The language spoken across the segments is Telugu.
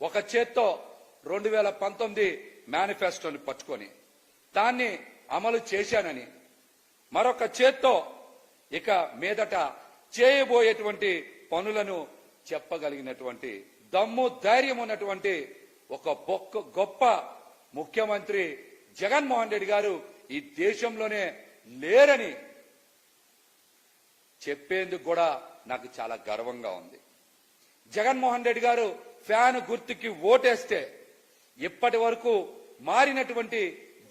ఒక చేత్తో రెండు వేల పంతొమ్మిది మేనిఫెస్టోని పట్టుకొని దాన్ని అమలు చేశానని మరొక చేత్తో ఇక మీదట చేయబోయేటువంటి పనులను చెప్పగలిగినటువంటి దమ్ము ధైర్యం ఉన్నటువంటి ఒక బొక్క గొప్ప ముఖ్యమంత్రి జగన్మోహన్ రెడ్డి గారు ఈ దేశంలోనే లేరని చెప్పేందుకు కూడా నాకు చాలా గర్వంగా ఉంది. జగన్మోహన్ రెడ్డి గారు ఫ్యాన్ గుర్తుకి ఓటేస్తే ఇప్పటి వరకు మారినటువంటి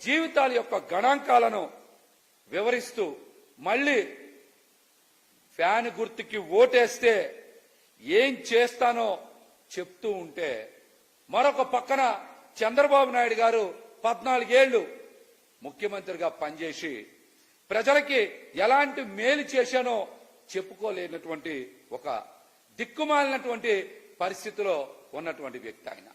జీవితాల యొక్క గణాంకాలను వివరిస్తూ మళ్ళీ ఫ్యాన్ గుర్తుకి ఓటేస్తే ఏం చేస్తానో చెప్తూ ఉంటే మరొక పక్కన చంద్రబాబు నాయుడు గారు పద్నాలుగేళ్ళు ముఖ్యమంత్రిగా పనిచేసి ప్రజలకి ఎలాంటి మేలు చేశానో చెప్పుకోలేనటువంటి ఒక దిక్కుమాలినటువంటి పరిస్థితిలో ఉన్నటువంటి వ్యక్తి ఆయన.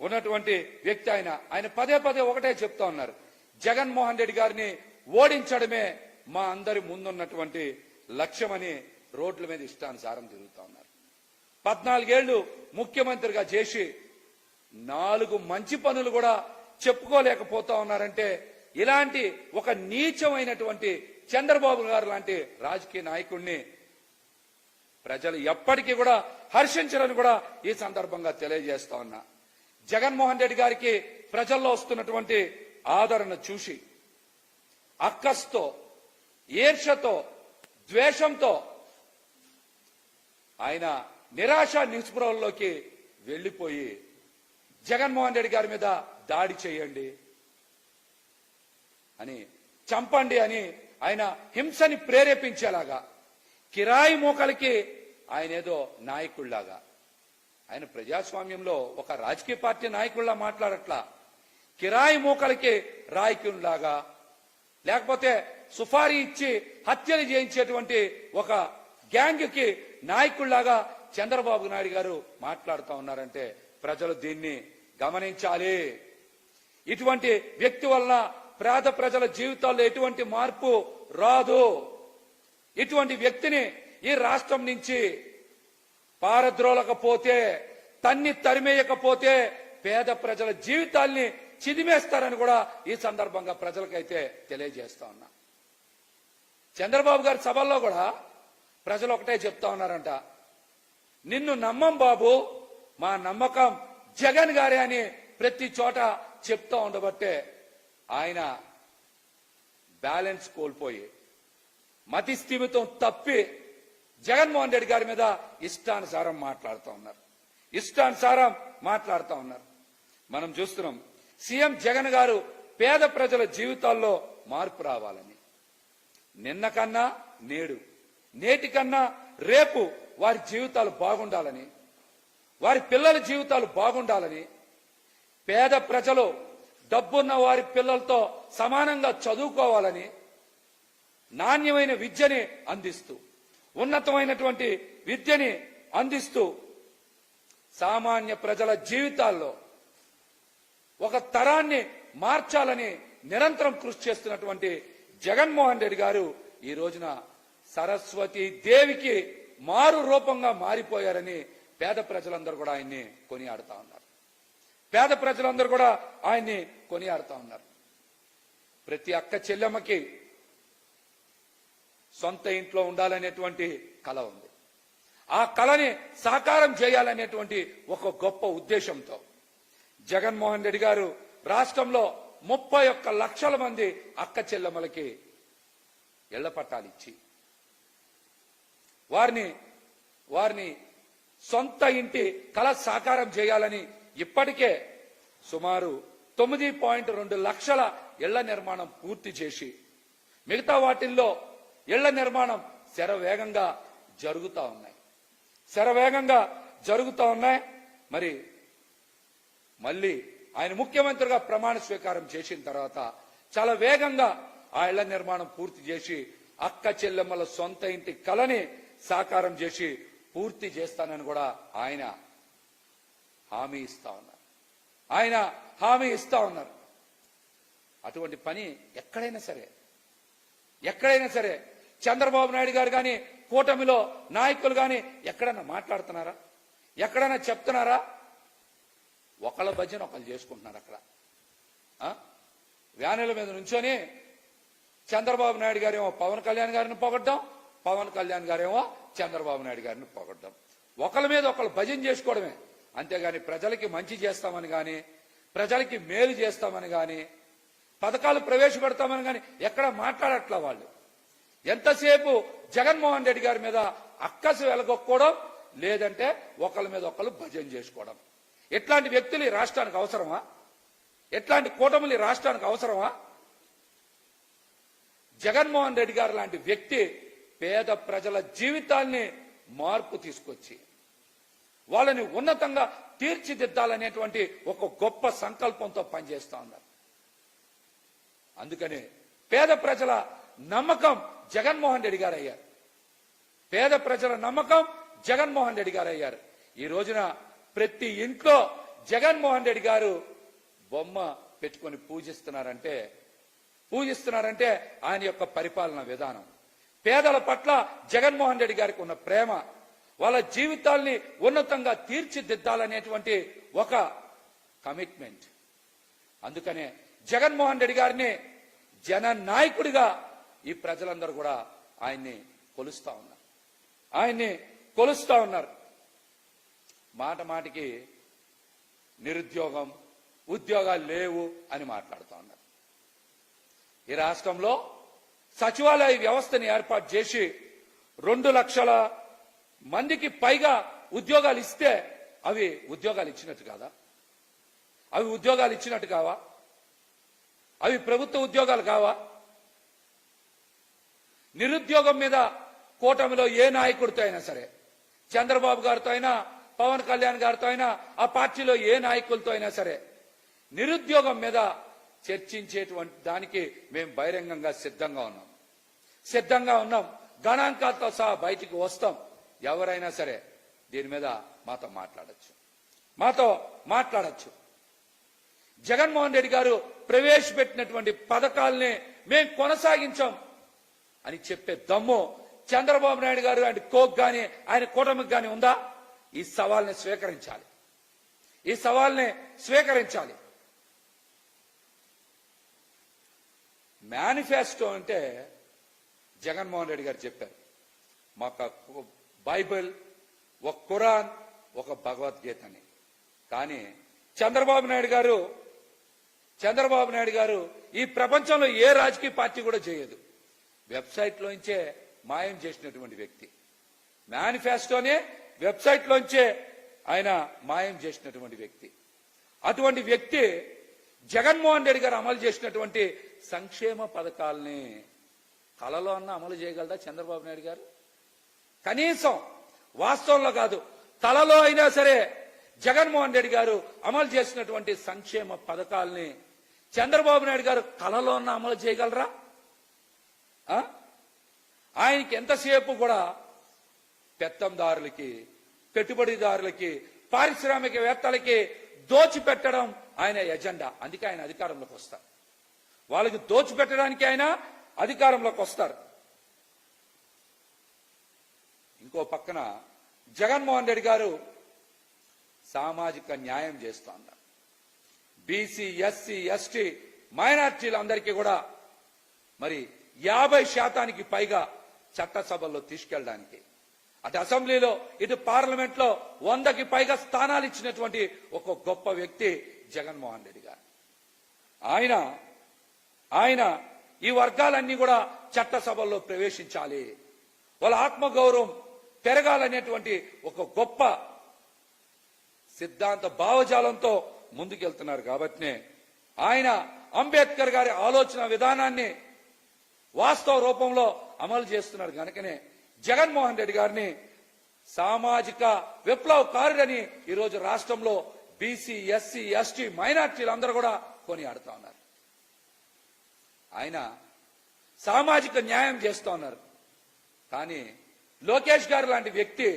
ఉన్నటువంటి వ్యక్తి ఆయన. ఆయన పదే పదే ఒకటే చెప్తా ఉన్నారు. జగన్మోహన్ రెడ్డి గారిని ఓడించడమే మా అందరి ముందున్నటువంటి లక్ష్యమని రోడ్ల మీద ఇష్టానుసారం తిరుగుతా ఉన్నారు. పద్నాలుగేళ్ళు ముఖ్యమంత్రిగా చేసి నాలుగు మంచి పనులు కూడా చెప్పుకోలేకపోతా ఉన్నారంటే ఇలాంటి ఒక నీచమైనటువంటి చంద్రబాబు గారు లాంటి రాజకీయ నాయకుడిని ప్రజలు ఎప్పటికీ కూడా హర్షించరని కూడా ఈ సందర్భంగా తెలియజేస్తా ఉన్నా. జగన్మోహన్ రెడ్డి గారికి ప్రజల్లో వస్తున్నటువంటి ఆదరణ చూసి అక్కస్తో ఈర్షతో ద్వేషంతో ఆయన నిరాశ నిస్పృహల్లోకి వెళ్ళిపోయి జగన్మోహన్ రెడ్డి గారి మీద దాడి చేయండి అని చంపండి అని ఆయన హింసని ప్రేరేపించేలాగా కిరాయి మోకలకి ఆయన ఏదో నాయకుళ్ళాగా ఆయన ప్రజాస్వామ్యంలో ఒక రాజకీయ పార్టీ నాయకుల్లా మాట్లాడట్లా. కిరాయి మోకలకి రాయకుల్లాగా. లేకపోతే సుఫారీ ఇచ్చి హత్యలు చేయించేటువంటి ఒక గ్యాంగ్కి నాయకుల్లాగా చంద్రబాబు నాయుడు గారు మాట్లాడుతూ ఉన్నారంటే ప్రజలు దీన్ని గమనించాలి. ఇటువంటి వ్యక్తి వలన పేద ప్రజల జీవితాల్లో ఎటువంటి మార్పు రాదు. ఇటువంటి వ్యక్తిని ఈ రాష్ట్రం నుంచి పారద్రోలకపోతే తన్ని తరిమేయకపోతే పేద ప్రజల జీవితాల్ని చిదిమేస్తారని కూడా ఈ సందర్భంగా ప్రజలకైతే తెలియజేస్తా ఉన్నా. చంద్రబాబు గారి సభల్లో కూడా ప్రజలు ఒకటే చెప్తా ఉన్నారంట నిన్ను నమ్మం బాబు మా నమ్మకం జగన్ గారే అని ప్రతి చోట చెప్తా ఉండబట్టే ఆయన బ్యాలెన్స్ కోల్పోయి మతి స్థిమితం తప్పి జగన్మోహన్ రెడ్డి గారి మీద ఇష్టానుసారం మాట్లాడుతూ ఉన్నారు. ఇష్టానుసారం మాట్లాడుతూ ఉన్నారు. మనం చూస్తున్నాం సీఎం జగన్ గారు పేద ప్రజల జీవితాల్లో మార్పు రావాలని. నిన్న కన్నా నేడు నేటి కన్నా రేపు వారి జీవితాలు బాగుండాలని వారి పిల్లల జీవితాలు బాగుండాలని పేద ప్రజలు డబ్బున్న వారి పిల్లలతో సమానంగా చదువుకోవాలని నాణ్యమైన విద్యని అందిస్తూ ఉన్నతమైనటువంటి విద్యని అందిస్తూ సామాన్య ప్రజల జీవితాల్లో ఒక తరాన్ని మార్చాలని నిరంతరం కృషి చేస్తున్నటువంటి జగన్మోహన్ రెడ్డి గారు ఈ రోజున సరస్వతి దేవికి మారు రూపంగా మారిపోయారని పేద ప్రజలందరూ కూడా ఆయన్ని కొనియాడుతా ఉన్నారు. పేద ప్రజలందరూ కూడా ఆయన్ని కొనియాడుతా ఉన్నారు. ప్రతి అక్క చెల్లెమ్మకి సొంత ఇంట్లో ఉండాలనేటువంటి కళ ఉంది. ఆ కళని సాకారం చేయాలనేటువంటి ఒక గొప్ప ఉద్దేశంతో జగన్మోహన్ రెడ్డి గారు రాష్ట్రంలో ముప్పై ఒక్క లక్షల మంది అక్క చెల్లెమ్మలకి ఇళ్ళ పట్టాలు ఇచ్చి వారిని వారిని సొంత ఇంటి కళ సాకారం చేయాలని ఇప్పటికే సుమారు తొమ్మిది పాయింట్ రెండు లక్షల ఇళ్ళ నిర్మాణం పూర్తి చేసి మిగతా వాటిల్లో ఇళ్ళ నిర్మాణం శరవేగంగా జరుగుతా ఉన్నాయి. శరవేగంగా జరుగుతా ఉన్నాయి. మరి మళ్ళీ ఆయన ముఖ్యమంత్రిగా ప్రమాణ స్వీకారం చేసిన తర్వాత చాలా వేగంగా ఆ ఇళ్ళ నిర్మాణం పూర్తి చేసి అక్క చెల్లెమ్మల సొంత ఇంటి కలని సాకారం చేసి పూర్తి చేస్తానని కూడా ఆయన హామీ ఇస్తా ఉన్నారు. ఆయన హామీ ఇస్తా ఉన్నారు. అటువంటి పని ఎక్కడైనా సరే ఎక్కడైనా సరే చంద్రబాబు నాయుడు గారు కానీ కూటమిలో నాయకులు కానీ ఎక్కడైనా మాట్లాడుతున్నారా? ఎక్కడైనా చెప్తున్నారా? ఒకళ్ళ భజన ఒకళ్ళు చేసుకుంటున్నారు అక్కడ. వ్యానుల మీద నుంచొని చంద్రబాబు నాయుడు గారేమో పవన్ కళ్యాణ్ గారిని పొగడ్డం పవన్ కళ్యాణ్ గారేమో చంద్రబాబు నాయుడు గారిని పొగడ్డం. ఒకళ్ళ మీద ఒకళ్ళు భజన చేసుకోవడమే. అంతేగాని ప్రజలకి మంచి చేస్తామని కానీ ప్రజలకి మేలు చేస్తామని కానీ పథకాలు ప్రవేశపెడతామని కానీ ఎక్కడ మాట్లాడట్లా వాళ్ళు? ఎంతసేపు జగన్మోహన్ రెడ్డి గారి మీద అక్కసు వెలగొక్కోవడం లేదంటే ఒకళ్ళ మీద ఒకళ్ళు భజన చేసుకోవడం. ఇట్లాంటి వ్యక్తులు ఈ రాష్ట్రానికి అవసరమా? ఎట్లాంటి కూటములు ఈ రాష్ట్రానికి అవసరమా? జగన్మోహన్ రెడ్డి గారు లాంటి వ్యక్తి పేద ప్రజల జీవితాల్ని మార్పు తీసుకొచ్చి వాళ్ళని ఉన్నతంగా తీర్చిదిద్దాలనేటువంటి ఒక గొప్ప సంకల్పంతో పనిచేస్తా ఉన్నారు. అందుకని పేద ప్రజల నమ్మకం జగన్మోహన్ రెడ్డి గారు అయ్యారు. పేద ప్రజల నమ్మకం జగన్మోహన్ రెడ్డి గారు అయ్యారు. ఈ రోజున ప్రతి ఇంట్లో జగన్మోహన్ రెడ్డి గారు బొమ్మ పెట్టుకొని పూజిస్తున్నారంటే పూజిస్తున్నారంటే ఆయన యొక్క పరిపాలన విధానం. పేదల పట్ల జగన్మోహన్ రెడ్డి గారికి ఉన్న ప్రేమ వాళ్ళ జీవితాల్ని ఉన్నతంగా తీర్చిదిద్దాలనేటువంటి ఒక కమిట్మెంట్. అందుకనే జగన్మోహన్ రెడ్డి గారిని జన నాయకుడిగా ఈ ప్రజలందరూ కూడా ఆయన్ని కొలుస్తా ఉన్నారు. ఆయన్ని కొలుస్తా ఉన్నారు. మాట మాటికి నిరుద్యోగం ఉద్యోగాలు లేవు అని మాట్లాడుతూ ఉన్నారు. ఈ రాష్ట్రంలో సచివాలయ వ్యవస్థని ఏర్పాటు చేసి రెండు లక్షల మందికి పైగా ఉద్యోగాలు ఇస్తే అవి ఉద్యోగాలు ఇచ్చినట్టు కాదా? అవి ఉద్యోగాలు ఇచ్చినట్టు కావా? అవి ప్రభుత్వ ఉద్యోగాలు కావా? నిరుద్యోగం మీద కూటమిలో ఏ నాయకుడితో అయినా సరే చంద్రబాబు గారితో అయినా పవన్ కళ్యాణ్ గారితో అయినా ఆ పార్టీలో ఏ నాయకులతో అయినా సరే నిరుద్యోగం మీద చర్చించేటువంటి దానికి మేము బహిరంగంగా సిద్ధంగా ఉన్నాం. సిద్ధంగా ఉన్నాం. గణాంకాలతో సహా బయటికి వస్తాం. ఎవరైనా సరే దీని మీద మాతో మాట్లాడచ్చు. మాతో మాట్లాడచ్చు. జగన్మోహన్ రెడ్డి గారు ప్రవేశపెట్టినటువంటి పథకాల్ని మేము కొనసాగించాం. అని చెప్పే దమ్ము చంద్రబాబు నాయుడు గారు ఆయన కోక్ గాని ఆయన కూటమికి గాని ఉందా? ఈ సవాల్ని స్వీకరించాలి. ఈ సవాల్ని స్వీకరించాలి. మేనిఫెస్టో అంటే జగన్మోహన్ రెడ్డి గారు చెప్పారు. మాకు బైబిల్ ఒక ఖురాన్ ఒక భగవద్గీత అని. కానీ చంద్రబాబు నాయుడు గారు చంద్రబాబు నాయుడు గారు ఈ ప్రపంచంలో ఏ రాజకీయ పార్టీ కూడా చేయదు. వెబ్సైట్లోంచే మాయం చేసినటువంటి వ్యక్తి. మేనిఫెస్టోనే వెబ్సైట్లోంచే ఆయన మాయం చేసినటువంటి వ్యక్తి. అటువంటి వ్యక్తి జగన్మోహన్ రెడ్డి గారు అమలు చేసినటువంటి సంక్షేమ పథకాలని కలలో అన్న అమలు చేయగలదా చంద్రబాబు నాయుడు గారు? కనీసం వాస్తవంలో కాదు తలలో అయినా సరే జగన్మోహన్ రెడ్డి గారు అమలు చేసినటువంటి సంక్షేమ పథకాలని చంద్రబాబు నాయుడు గారు కలలో ఉన్న అమలు చేయగలరా? ఆయనకి ఎంతసేపు కూడా పెత్తందారులకి పెట్టుబడిదారులకి పారిశ్రామికవేత్తలకి దోచిపెట్టడం ఆయన ఎజెండా. అందుకే ఆయన అధికారంలోకి వస్తారు. వాళ్ళకి దోచిపెట్టడానికి ఆయన అధికారంలోకి వస్తారు. ఇంకో పక్కన జగన్మోహన్ రెడ్డి గారు సామాజిక న్యాయం చేస్తూ ఉన్నారు బీసీ ఎస్సీ ఎస్టీ మైనార్టీలందరికీ కూడా మరి యాభై శాతానికి పైగా చట్టసభల్లో తీసుకెళ్ళడానికి. అటు అసెంబ్లీలో ఇటు పార్లమెంట్లో వందకి పైగా స్థానాలు ఇచ్చినటువంటి ఒక గొప్ప వ్యక్తి జగన్మోహన్ రెడ్డి గారు. ఆయన ఆయన ఈ వర్గాలన్నీ కూడా చట్టసభల్లో ప్రవేశించాలి. వాళ్ళ ఆత్మగౌరవం పెరగాలనేటువంటి ఒక గొప్ప సిద్ధాంత భావజాలంతో ముందుకెళ్తున్నారు కాబట్టినే ఆయన అంబేద్కర్ గారి ఆలోచన విధానాన్ని వాస్తవ రూపంలో అమలు చేస్తున్నారు కనుకనే జగన్మోహన్ రెడ్డి గారిని సామాజిక విప్లవకారుడని ఈరోజు రాష్ట్రంలో బీసీ ఎస్సీ ఎస్టీ మైనార్టీలందరూ కూడా కొనియాడుతా ఉన్నారు. ఆయన సామాజిక న్యాయం చేస్తూ ఉన్నారు. కానీ లోకేష్ గారు లాంటి వ్యక్తి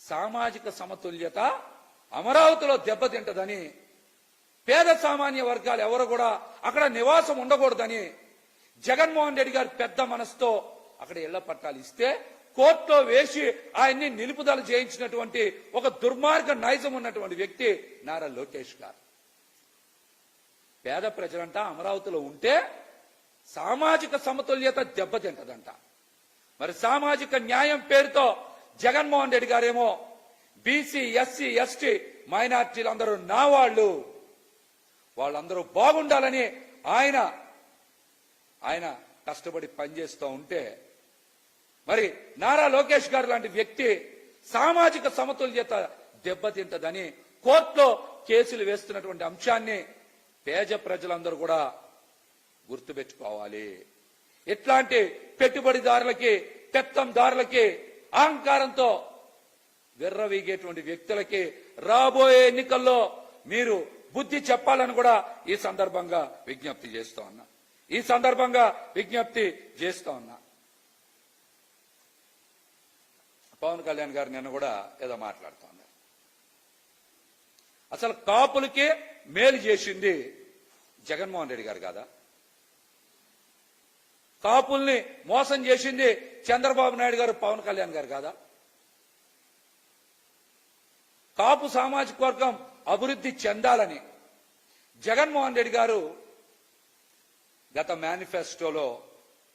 సామాజిక సమతుల్యత అమరావతిలో దెబ్బతింటదని పేద సామాన్య వర్గాలు ఎవరు కూడా అక్కడ నివాసం ఉండకూడదని జగన్మోహన్ రెడ్డి గారు పెద్ద మనసుతో అక్కడ ఇళ్ళ పట్టాలు ఇస్తే కోర్టులో వేసి ఆయన్ని నిలుపుదల చేయించినటువంటి ఒక దుర్మార్గ నైజం ఉన్నటువంటి వ్యక్తి నారా లోకేష్ గారు. పేద ప్రజలంట అమరావతిలో ఉంటే సామాజిక సమతుల్యత దెబ్బతింటదంట. మరి సామాజిక న్యాయం పేరుతో జగన్మోహన్ రెడ్డి గారేమో బీసీ ఎస్సీ ఎస్టీ మైనార్టీలందరూ నా వాళ్ళు. వాళ్ళందరూ బాగుండాలని ఆయన ఆయన కష్టపడి పనిచేస్తూ ఉంటే మరి నారా లోకేష్ గారు లాంటి వ్యక్తి సామాజిక సమతుల్యత దెబ్బతింటదని కోర్టులో కేసులు వేస్తున్నటువంటి అంశాన్ని పేద ప్రజలందరూ కూడా గుర్తుపెట్టుకోవాలి. ఇట్లాంటి పెట్టుబడిదారులకి పెత్తందారులకి అహంకారంతో విర్రవీగేటువంటి వ్యక్తులకి రాబోయే ఎన్నికల్లో మీరు బుద్ధి చెప్పాలని కూడా ఈ సందర్భంగా విజ్ఞప్తి చేస్తూ ఉన్నా. ఈ సందర్భంగా విజ్ఞప్తి చేస్తా ఉన్నా. పవన్ కళ్యాణ్ గారు నిన్న కూడా ఏదో మాట్లాడుతూ ఉన్నారు. అసలు కాపులకే మేలు చేసింది జగన్మోహన్ రెడ్డి గారు కాదా? కాపుల్ని మోసం చేసింది చంద్రబాబు నాయుడు గారు పవన్ కళ్యాణ్ గారు కాదా? కాపు సామాజిక వర్గం అభివృద్ధి చెందాలని జగన్మోహన్ రెడ్డి గారు గత మేనిఫెస్టోలో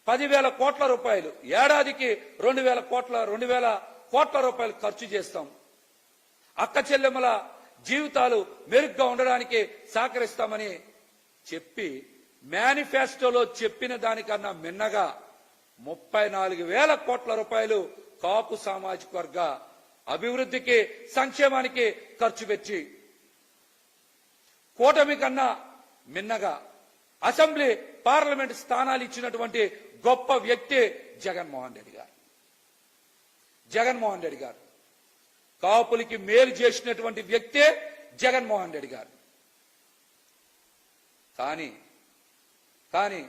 పదివేల కోట్ల రూపాయలు ఏడాదికి రెండు వేల కోట్ల రెండు వేల కోట్ల రూపాయలు ఖర్చు చేస్తాం. అక్క చెల్లెమ్మల జీవితాలు మెరుగ్గా ఉండడానికి సహకరిస్తామని చెప్పి మేనిఫెస్టోలో చెప్పిన దానికన్నా మిన్నగా ముప్పై నాలుగు వేల కోట్ల రూపాయలు కాపు సామాజిక వర్గ అభివృద్ధికి సంక్షేమానికి ఖర్చు పెట్టి కూటమి కన్నా మిన్నగా అసెంబ్లీ పార్లమెంట్ స్థానాలు ఇచ్చినటువంటి గొప్ప వ్యక్తి జగన్మోహన్ రెడ్డి గారు. జగన్మోహన్ రెడ్డి గారు. కాపులకి మేలు చేసినటువంటి వ్యక్తే జగన్మోహన్ రెడ్డి గారు. కానీ కానీ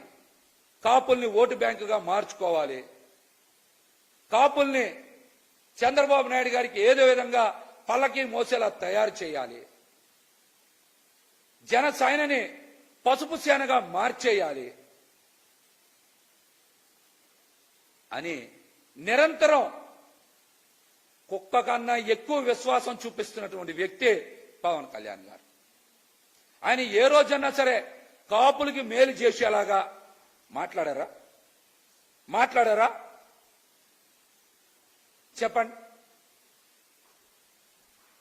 కాపుల్ని ఓటు బ్యాంకుగా మార్చుకోవాలి. కాపుల్ని చంద్రబాబు నాయుడు గారికి ఏదో విధంగా పల్లకి మోసేలా తయారు చేయాలి. జన సైనని పసుపు సేనగా మార్చేయాలి అని నిరంతరం కుక్క కన్నా ఎక్కువ విశ్వాసం చూపిస్తున్నటువంటి వ్యక్తి పవన్ కళ్యాణ్ గారు. ఆయన ఏ రోజన్నా సరే కాపులకి మేలు చేసేలాగా మాట్లాడారా? మాట్లాడారా? చెప్పండి.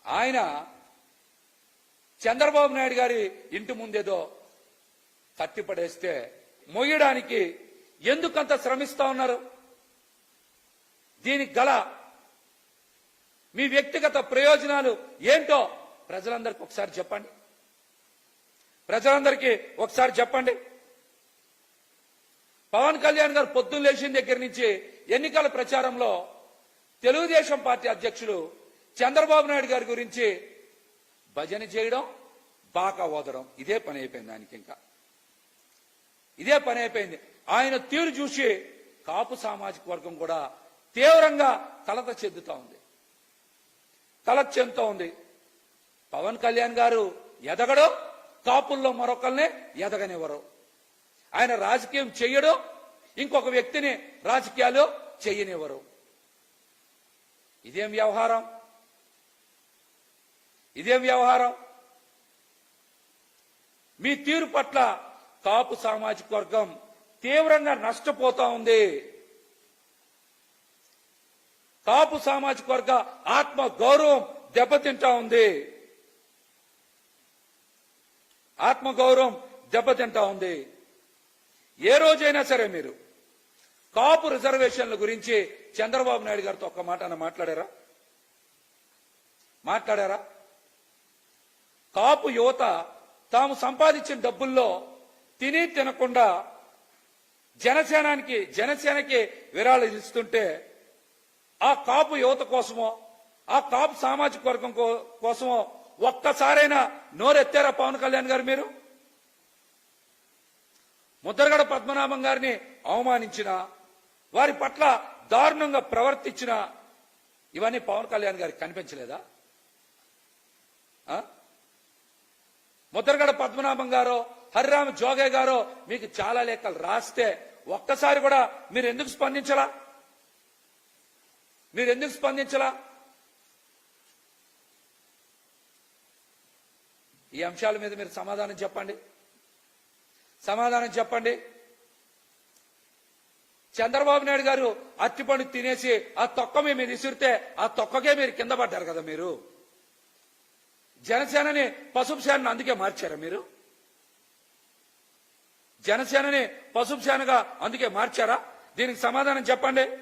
ఆయన చంద్రబాబు నాయుడు గారి ఇంటి ముందేదో కట్టిపడేస్తే మొయ్యడానికి ఎందుకంత శ్రమిస్తా ఉన్నారు? దీనికి గల మీ వ్యక్తిగత ప్రయోజనాలు ఏంటో ప్రజలందరికీ ఒకసారి చెప్పండి. ప్రజలందరికీ ఒకసారి చెప్పండి. పవన్ కళ్యాణ్ గారు పొద్దున్న లేచిన దగ్గర నుంచి ఎన్నికల ప్రచారంలో తెలుగుదేశం పార్టీ అధ్యక్షులు చంద్రబాబు నాయుడు గారి గురించి భజన చేయడం బాకా ఓదడం ఇదే పని అయిపోయింది దానికి ఇంకా. ఇదే పని అయిపోయింది. ఆయన తీరు చూసి కాపు సామాజిక వర్గం కూడా తీవ్రంగా కలత చెందుతా ఉంది. కలత చెందుతా ఉంది. పవన్ కళ్యాణ్ గారు ఎదగడు కాపుల్లో మరొకరిని ఎదగనివ్వరు. ఆయన రాజకీయం చెయ్యడు ఇంకొక వ్యక్తిని రాజకీయాలు చెయ్యనివ్వరు. ఇదేం వ్యవహారం? ఇదేం వ్యవహారం? మీ తీరు పట్ల కాపు సామాజిక వర్గం తీవ్రంగా నష్టపోతా ఉంది. కాపు సామాజిక వర్గ ఆత్మ గౌరవం దెబ్బతింటా ఉంది. ఆత్మ గౌరవం దెబ్బతింటా ఉంది. ఏ రోజైనా సరే మీరు కాపు రిజర్వేషన్ల గురించి చంద్రబాబు నాయుడు గారితో ఒక్క మాట అన్న మాట్లాడారా? మాట్లాడారా? కాపు యువత తాము సంపాదించిన డబ్బుల్లో తిని తినకుండా జనసేనానికి జనసేనకి విరాళాలు ఇస్తుంటే ఆ కాపు యువత కోసమో ఆ కాపు సామాజిక వర్గం కో- కోసమో ఒక్కసారైనా నోరెత్తారా పవన్ కళ్యాణ్ గారు మీరు? ముద్రగడ పద్మనాభం గారిని అవమానించిన వారి పట్ల దారుణంగా ప్రవర్తించిన ఇవన్నీ పవన్ కళ్యాణ్ గారికి కనిపించలేదా? ముద్రగడ పద్మనాభం గారో హరిరామ్ జోగే గారు మీకు చాలా లేఖలు రాస్తే ఒక్కసారి కూడా మీరు ఎందుకు స్పందించలా? మీరు ఎందుకు స్పందించలా? ఈ అంశాల మీద మీరు సమాధానం చెప్పండి. సమాధానం చెప్పండి. చంద్రబాబు నాయుడు గారు అరటిపండు తినేసి ఆ తొక్క మీ మీద విసిరితే ఆ తొక్కకే మీరు కింద పడ్డారు కదా మీరు. జనసేనని పసుపు సేనని అందుకే మార్చారా మీరు? జనసేనని పసుపు సేనగా అందుకే మార్చారా? దీనికి సమాధానం చెప్పండి.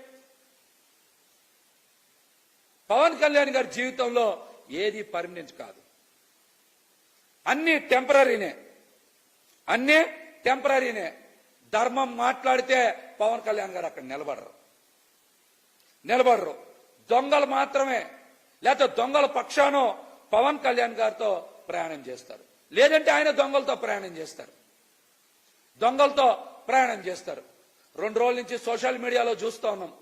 పవన్ కళ్యాణ్ గారి జీవితంలో ఏది పర్మనెంట్ కాదు. అన్ని టెంపరీనే. అన్ని టెంపరీనే. ధర్మం మాట్లాడితే పవన్ కళ్యాణ్ గారు అక్కడ నిలబడరు. నిలబడరు. దొంగలు మాత్రమే. లేకపోతే దొంగల పక్షానో పవన్ కళ్యాణ్ గారితో ప్రయాణం చేస్తారు. లేదంటే ఆయన దొంగలతో ప్రయాణం చేస్తారు. దొంగలతో ప్రయాణం చేస్తారు. రెండు రోజుల నుంచి సోషల్ మీడియాలో చూస్తా ఉన్నాం.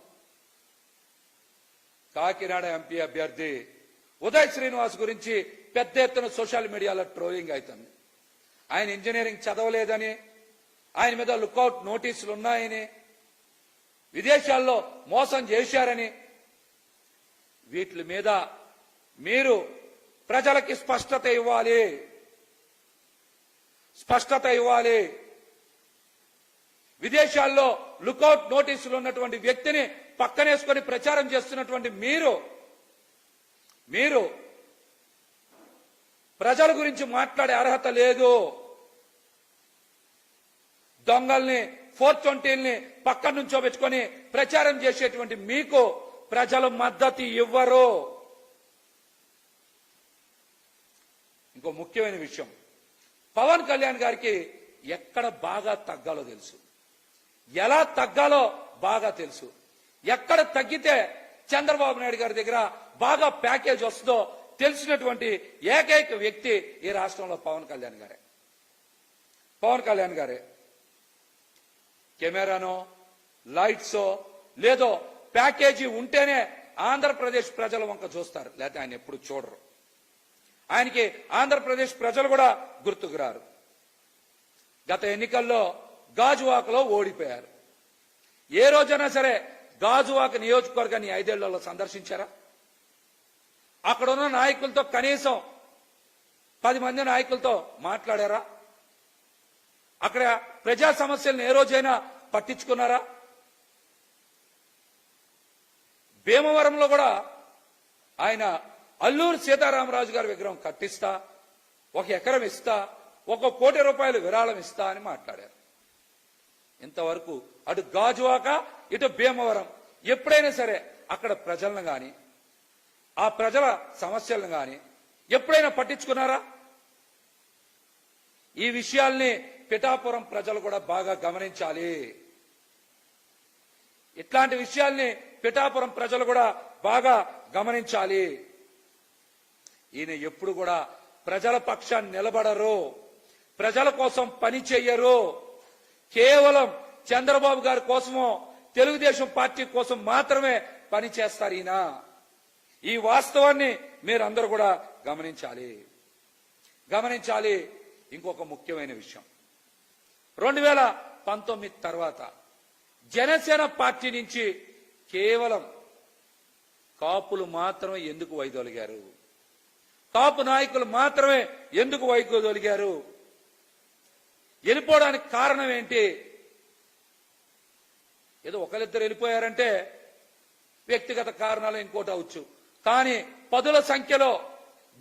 కాకినాడ ఎంపీ అభ్యర్థి ఉదయ్ శ్రీనివాస్ గురించి పెద్ద ఎత్తున సోషల్ మీడియాలో ట్రోలింగ్ అవుతుంది. ఆయన ఇంజనీరింగ్ చదవలేదని ఆయన మీద లుకౌట్ నోటీసులు ఉన్నాయని విదేశాల్లో మోసం చేశారని వీటి మీద మీరు ప్రజలకి స్పష్టత ఇవ్వాలి. స్పష్టత ఇవ్వాలి. విదేశాల్లో లుకౌట్ నోటీసులు ఉన్నటువంటి వ్యక్తిని పక్కనేసుకొని ప్రచారం చేస్తున్నటువంటి మీరు మీరు ప్రజల గురించి మాట్లాడే అర్హత లేదు. దొంగల్ని ఫోర్ ట్వంటీల్ని పక్కన నుంచో పెట్టుకొని ప్రచారం చేసేటువంటి మీకు ప్రజలు మద్దతు ఇవ్వరు. ఇంకో ముఖ్యమైన విషయం. పవన్ కళ్యాణ్ గారికి ఎక్కడ బాగా తగ్గాలో తెలుసు. ఎలా తగ్గాలో బాగా తెలుసు. ఎక్కడ తగ్గితే చంద్రబాబు నాయుడు గారి దగ్గర బాగా ప్యాకేజ్ వస్తుందో తెలిసినటువంటి ఏకైక వ్యక్తి ఈ రాష్ట్రంలో పవన్ కళ్యాణ్ గారే. పవన్ కళ్యాణ్ గారే. కెమెరానో లైట్సో లేదో ప్యాకేజీ ఉంటేనే ఆంధ్రప్రదేశ్ ప్రజల వంక చూస్తారు. లేకపోతే ఆయన ఎప్పుడు చూడరు. ఆయనకి ఆంధ్రప్రదేశ్ ప్రజలు కూడా గుర్తుకు రారు. గత ఎన్నికల్లో గాజువాకలో ఓడిపోయారు. ఏ రోజైనా సరే గాజువాక నియోజకవర్గాన్ని ఐదేళ్ళలో సందర్శించారా? అక్కడ ఉన్న నాయకులతో కనీసం పది మంది నాయకులతో మాట్లాడారా? అక్కడ ప్రజా సమస్యలను ఏ రోజైనా పట్టించుకున్నారా? భీమవరంలో కూడా ఆయన అల్లూరు సీతారామరాజు గారి విగ్రహం కట్టిస్తా ఒక ఎకరం ఇస్తా ఒక కోటి రూపాయలు విరాళం ఇస్తా అని మాట్లాడారు. ఇంతవరకు అటు గాజువాక ఇటు భీమవరం. ఎప్పుడైనా సరే అక్కడ ప్రజలను గాని ఆ ప్రజల సమస్యలను గాని ఎప్పుడైనా పట్టించుకున్నారా? ఈ విషయాల్ని పిఠాపురం ప్రజలు కూడా బాగా గమనించాలి. ఇట్లాంటి విషయాల్ని పిఠాపురం ప్రజలు కూడా బాగా గమనించాలి. ఈయన ఎప్పుడు కూడా ప్రజల పక్షాన్ని నిలబడరు. ప్రజల కోసం పని చెయ్యరు. కేవలం చంద్రబాబు గారి కోసమో తెలుగుదేశం పార్టీ కోసం మాత్రమే పని చేస్తారు ఈయన. ఈ వాస్తవాన్ని మీరందరూ కూడా గమనించాలి. గమనించాలి. ఇంకొక ముఖ్యమైన విషయం. రెండు వేల పంతొమ్మిది తర్వాత జనసేన పార్టీ నుంచి కేవలం కాపులు మాత్రమే ఎందుకు వైదొలిగారు? కాపు నాయకులు మాత్రమే ఎందుకు వైదొలిగారు? వెళ్ళిపోవడానికి కారణం ఏంటి? ఏదో ఒకరిద్దరు వెళ్ళిపోయారంటే వ్యక్తిగత కారణాలు ఇంకోటి అవచ్చు కానీ పదుల సంఖ్యలో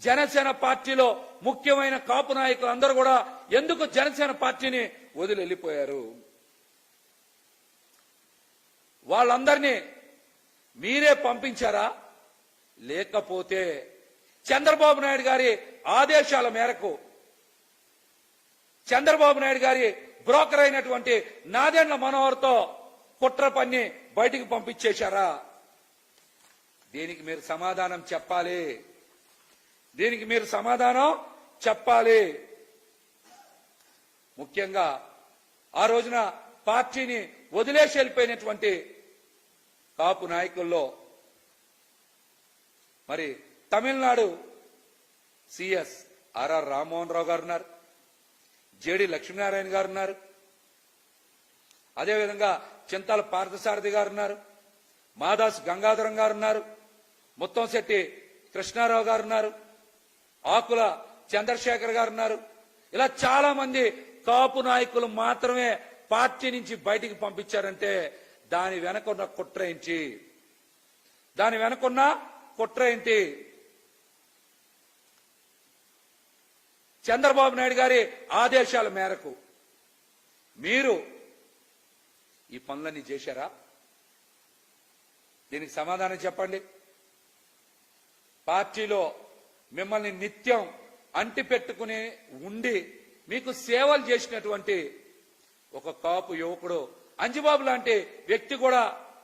జనసేన పార్టీలో ముఖ్యమైన కాపు నాయకులు అందరూ కూడా ఎందుకు జనసేన పార్టీని వదిలి వెళ్ళిపోయారు? వాళ్ళందరినీ మీరే పంపించారా? లేకపోతే చంద్రబాబు నాయుడు గారి ఆదేశాల మేరకు చంద్రబాబు నాయుడు గారి బ్రోకర్ అయినటువంటి నాదెండ్ల మనోహర్తో కుట్ర పన్ని బయటికి పంపించేశారా? దీనికి మీరు సమాధానం చెప్పాలి. దీనికి మీరు సమాధానం చెప్పాలి. ముఖ్యంగా ఆ రోజున పార్టీని వదిలేసి వెళ్ళిపోయినటువంటి కాపు నాయకుల్లో మరి తమిళనాడు సిఎస్ ఆర్ఆర్ రామ్మోహన్ రావు గారు ఉన్నారు. జేడి లక్ష్మీనారాయణ గారు ఉన్నారు అదేవిధంగా చింతాల పార్థసారథి గారు ఉన్నారు మాదాస్ గంగాధరం గారు ఉన్నారు ముత్తంశెట్టి కృష్ణారావు గారు ఉన్నారు ఆకుల చంద్రశేఖర్ గారు ఉన్నారు ఇలా చాలా మంది కాపు నాయకులు మాత్రమే పార్టీ నుంచి బయటికి పంపించారంటే దాని వెనకున్న కుట్ర ఏంటి? దాని వెనకున్న కుట్ర ఏంటి? చంద్రబాబు నాయుడు గారి ఆదేశాల మేరకు మీరు ఈ పనులన్నీ చేశారా? దీనికి సమాధానం చెప్పండి. పార్టీలో మిమ్మల్ని నిత్యం అంటి పెట్టుకుని ఉండి మీకు సేవలు చేసినటువంటి ఒక కాపు యువకుడు అంజిబాబు లాంటి వ్యక్తి కూడా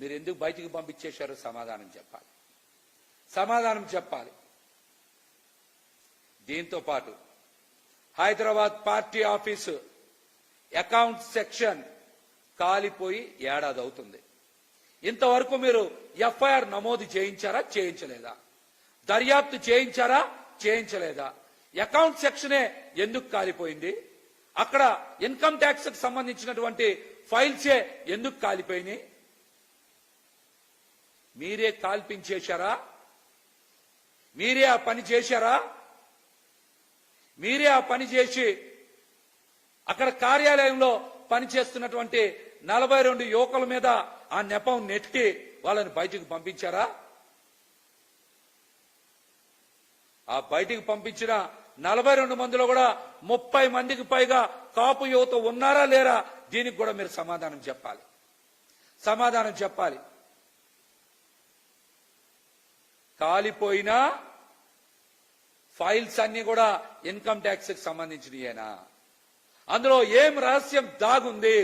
మీరు ఎందుకు బయటికి పంపించేశారు సమాధానం చెప్పాలి. సమాధానం చెప్పాలి. దీంతో పాటు Hyderabad party office account section కాలిపోయి ఏడాది అవుతుంది ఇంతవరకు మీరు ఎఫ్ఐఆర్ నమోదు చేయించారా చేయించలేదా? దర్యాప్తు చేయించారా చేయించలేదా? అకౌంట్ సెక్షనే ఎందుకు కాలిపోయింది? అక్కడ ఇన్కమ్ ట్యాక్స్కు సంబంధించినటువంటి ఫైల్సే ఎందుకు కాలిపోయినాయి? మీరే కాల్పించేశారా? మీరే ఆ పని చేశారా? మీరే ఆ పని చేసి అక్కడ కార్యాలయంలో పనిచేస్తున్నటువంటి నలభై రెండు యువకుల మీద ఆ నెపం నెట్టి వాళ్ళని బయటికి పంపించారా? ఆ బయటికి పంపించిన నలభై రెండు మందిలో కూడా ముప్పై మందికి పైగా కాపు యువత ఉన్నారా లేరా? దీనికి కూడా మీరు సమాధానం చెప్పాలి. సమాధానం చెప్పాలి. కాలిపోయినా ఫైల్స్ అన్ని కూడా ఇన్కమ్ ట్యాక్స్కి సంబంధించినయేనా? అందులో ఏం రహస్యం దాగుంది?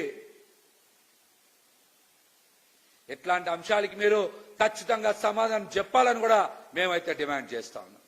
ఇట్లాంటి అంశాలకి మీరు ఖచ్చితంగా సమాధానం చెప్పాలని కూడా మేమైతే డిమాండ్ చేస్తా ఉన్నాం.